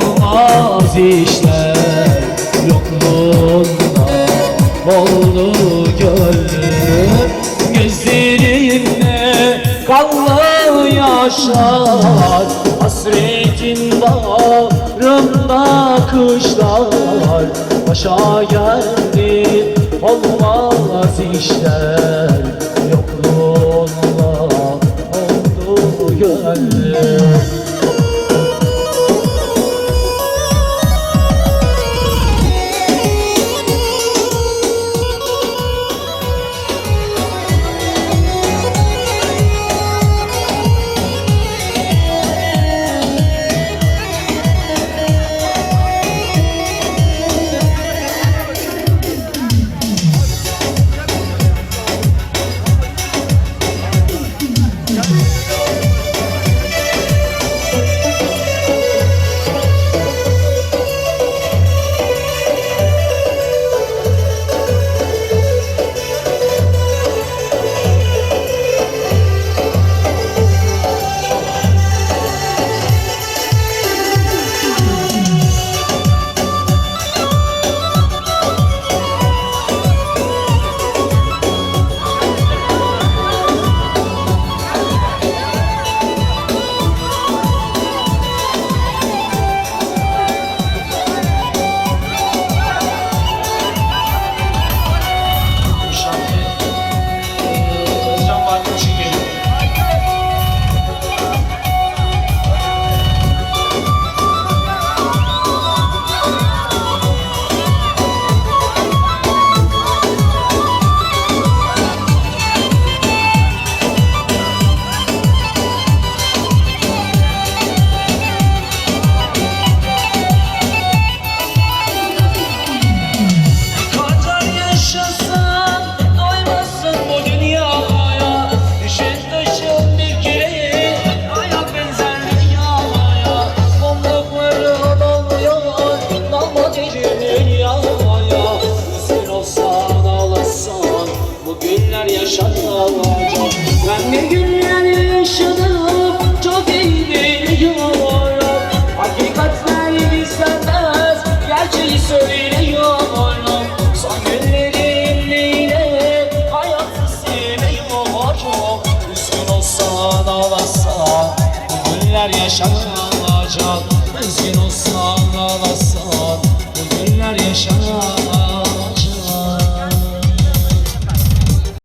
Olmaz işler Yokluğunda oldu gönlüm Gözlerimde kanlı yaşlar. Hasretin bağrımda kışlar Başa geldi olmaz işler Yokluğunda oldu gönlüm yaşanacak Ben bir günler yaşadım çok iyi biliyorum Hakikatler izlenmez gerçeği söylüyorum. Son günlerim neyle hayatsız seviyorum. Üzgün olsan ağlasan bu günler yaşanacak. Üzgün olsan ağlasan bu günler yaşanacak